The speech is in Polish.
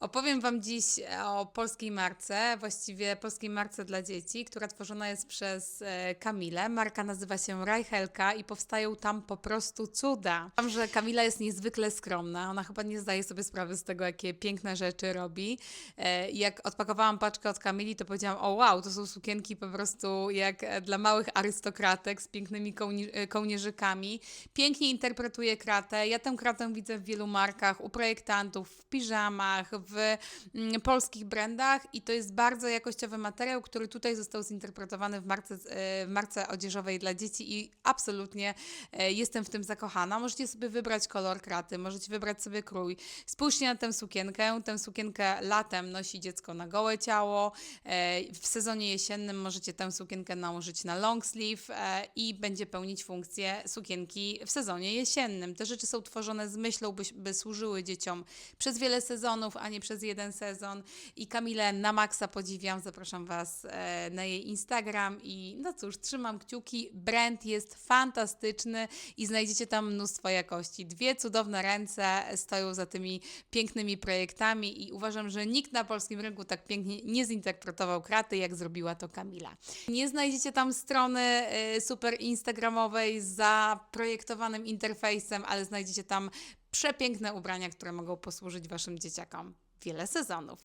Opowiem Wam dziś o polskiej marce, właściwie polskiej marce dla dzieci, która tworzona jest przez e, Kamilę. Marka nazywa się Rajhelka i powstają tam po prostu cuda. Wiem, że Kamila jest niezwykle skromna. Ona chyba nie zdaje sobie sprawy z tego, jakie piękne rzeczy robi. E, Jak odpakowałam paczkę od Kamili, to powiedziałam, o wow, to są sukienki po prostu jak e, dla małych arystokratek z pięknymi kołni- e, kołnierzykami. Pięknie interpretuje kratę. Ja tę kratę widzę w wielu markach, u projektantów, w piżamach, w mm, polskich brandach i to jest bardzo jakościowy materiał, który tutaj został zinterpretowany w marce, e, w marce odzieżowej dla dzieci i absolutnie e, jestem w tym zakochana. Możecie sobie wybrać kolor kraty, możecie wybrać sobie krój. Spójrzcie na tę sukienkę. Tę sukienkę latem nosi dziecko na gołe ciało. E, W sezonie jesiennym możecie tę sukienkę nałożyć na long sleeve i będzie pełnić funkcję sukienki w sezonie jesiennym. Te rzeczy są tworzone z myślą, by, by służyły dzieciom przez wiele sezonów, a nie przez jeden sezon. I Kamilę na maksa podziwiam. Zapraszam Was e, na jej Instagram i no cóż, trzymam kciuki. Brand jest fantastyczny i znajdziecie tam mnóstwo jakości. Dwie cudowne ręce stoją za tymi pięknymi projektami i uważam, że nikt na polskim rynku tak pięknie nie zinterpretował kraty, jak zrobiła to Kamila. Nie znajdziecie tam strony e, super instagramowej z zaprojektowanym interfejsem, ale znajdziecie tam przepiękne ubrania, które mogą posłużyć Waszym dzieciakom wiele sezonów.